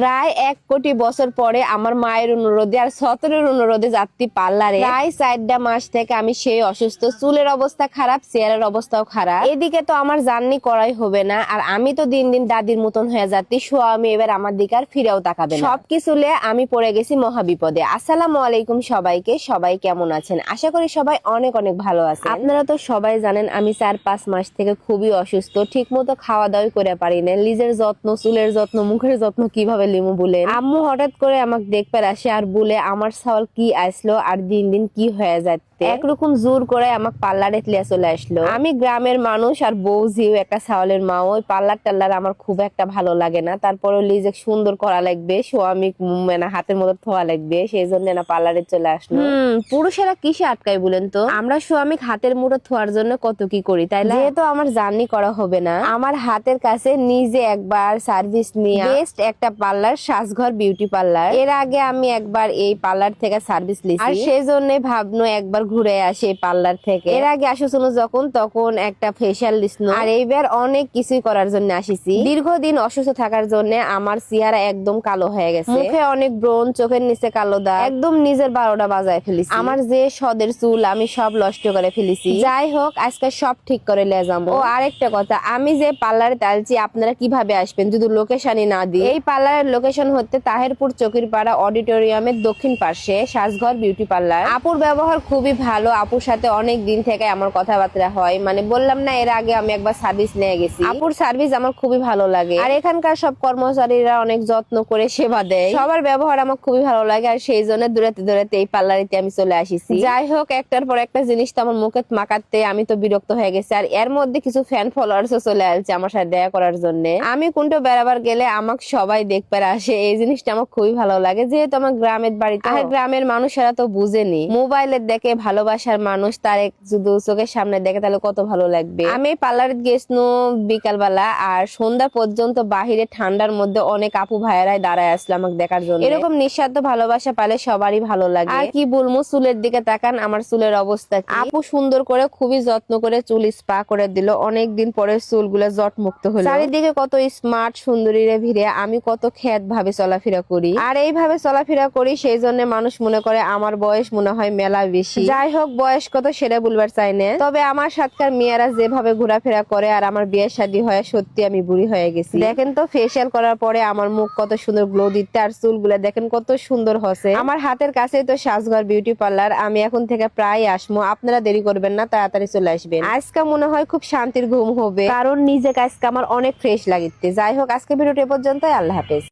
প্রায় এক কোটি বছর পরে আমার মায়ের অনুরোধে আর সতেরোর অনুরোধে যাত্রী পার্লারে। প্রায় চারটা মাস থেকে আমি সেই অসুস্থ। চুলের অবস্থা খারাপ চেয়ারের অবস্থাও খারাপ। এদিকে তো আমার জার্নি করাই হবে না, আর আমি তো দিন দিন দাদির মতন হয়ে যাচ্ছি আমি এবার আমার দিকে আর ফিরেও তাকাবে। সবকিছু আমি পড়ে গেছি মহাবিপদে। আসসালামু আলাইকুম সবাইকে, সবাই কেমন আছেন? আশা করি সবাই অনেক অনেক ভালো আছে আপনারা তো সবাই জানেন, আমি চার পাঁচ মাস থেকে খুবই অসুস্থ ঠিক মতো খাওয়া দাওয়াই করে পারি না নিজের যত্ন, চুলের যত্ন, মুখের যত্ন কীভাবে লিমু বলে আম্মু হঠাৎ করে আমাকে দেখতে আসে আর বলে আমার সাওয়াল কি আসলো আর দিন দিন কি হয়ে যাচ্ছে? একরকম জোর করে আমাকে পার্লারে লিয়ে চলে আসলো। আমি গ্রামের মানুষ আর বউ জিও একটা সাওয়ালের মা ওই পার্লার টাল্লার আমার খুব একটা ভালো লাগে না। তারপরে লিজে সুন্দর করা লাগবে স্বামী মানে হাতের মতো ধোয়া লাগবে সেই জন্য না পার্লারে চলে আসলো। পুরুষেরা কিসে আটকায় বলেন তো? আমরা স্বামী হাতের মুঠো ধোয়ার জন্য কত কি করি তাই না? যেহেতু আমার জার্নি করা হবে না। আমার হাতের কাছে নিজে একবার সার্ভিস নিয়ে বেস্ট একটা পার্লার সাজঘর বিউটি পার্লার। এর আগে আমি একবার এই পার্লার থেকে সার্ভিস লিছি আর সেই জন্য ভাবনো একবার ঘুরে আসি এই পার্লার থেকে। এর আগে আসছিল যখন তখন একটা ফেসিয়াল লিসনো আর এইবার অনেক কিছুই করার জন্য আসিছি। দীর্ঘদিন অসুস্থ থাকার জন্য আমার চেহারা একদম কালো হয়ে গেছে। মুখে অনেক ব্রণ চোখের নিচে কালো দাগ। একদম নিজের বারোটা বাজায় ফেলেছি। আমার যে সদের চুল আমি সব নষ্ট করে ফেলেছি। যাই হোক আজকে সব ঠিক করে নিয়ে যাব। ও আরেকটা কথা আমি যে পার্লারে তালছি আপনারা কীভাবে আসবেন যদি লোকেশনই না দিই? এই পার্লারের লোকেশন হচ্ছে তাহেরপুর চকির পাড়া অডিটোরিয়ামের দক্ষিণ পাশে সাজঘর বিউটি পার্লার আপুর ব্যবহার খুবই ভালো। আপুর সাথে অনেক দিন থেকে আমার কথাবার্তা হয়। মানে বললাম না, এর আগে আমি একবার সার্ভিস নিয়ে গেছি। আপুর সার্ভিস আমার খুবই ভালো লাগে। আর এখানকার সব কর্মচারীরা অনেক যত্ন করে সেবা দেয়। সবার ব্যবহার আমার খুবই ভালো লাগে। আর সেই জন্য দূরাতে দূরাতে এই পার্লারিতে আমি চলে আসিছি। যাই হোক, একটার পর একটা জিনিস তো আমার মুখে মাকাতে আমি তো বিরক্ত হয়ে গেছি। আর এর মধ্যে কিছু ফ্যান ফলোয়ার্স চলে আসছে আমার সাথে দেখা করার জন্য। আমি কোনটা বেড়াবার গেলে আমাকে সবাই দেখতে আসে এই জিনিসটা আমার খুবই ভালো লাগে। যেহেতু আমার গ্রামের বাড়িতে আর গ্রামের মানুষেরা তো বুঝেনি। মোবাইলের দেখে ভালোবাসার মানুষ তার এক যদি চোখের সামনে দেখে তাহলে কত ভালো লাগবে। আমি পার্লারে গেছিল বিকালবেলা আর সন্ধ্যা পর্যন্ত বাহিরে ঠান্ডার মধ্যে অনেক আপু ভাইয়েরাই দাঁড়ায় আসলো আমাকে দেখার জন্য। এরকম নিঃস্বার্থ ভালোবাসা পালে সবারই ভালো লাগে। আর কি বলব চুলের দিকে তাকান আমার চুলের অবস্থা কি। আপু সুন্দর করে খুবই যত্ন করে চুল স্পা করে দিল। অনেক দিন পরে চুলগুলো জট মুক্ত হলো। চারিদিকে কত স্মার্ট সুন্দরীরে ভিড়ে আমি কত খ্যাত ভাবে চলাফেরা করি। আর এইভাবে চলাফেরা করি, সেই জন্য মানুষ মনে করে আমার বয়স মনে হয় মেলা বেশি। যাই হোক, বয়স কত সেটা বলবার চাই না। তবে আমার সাতকার মেয়েরা যেভাবে ঘোরাফেরা করে আর আমার বিয়ের শাদী হয়, সত্যি আমি বুড়ি হয়ে গেছি। দেখেন তো ফেসিয়াল করার পরে আমার মুখ কত সুন্দর গ্লো দিতে আর চুলগুলা দেখেন কত সুন্দর হসে আমার হাতের কাছেই তো সাজঘর বিউটি পার্লার আমি এখন থেকে প্রায় আসব। আপনারা দেরি করবেন না, তাড়াতাড়ি চলে আসবেন। আজকে মনে হয় খুব শান্তির ঘুম হবে, কারণ নিজেকে আজকে আমার অনেক ফ্রেশ লাগিতে যাই হোক আজকে ভিডিওটি পর্যন্ত আল্লাহ হাফেজ।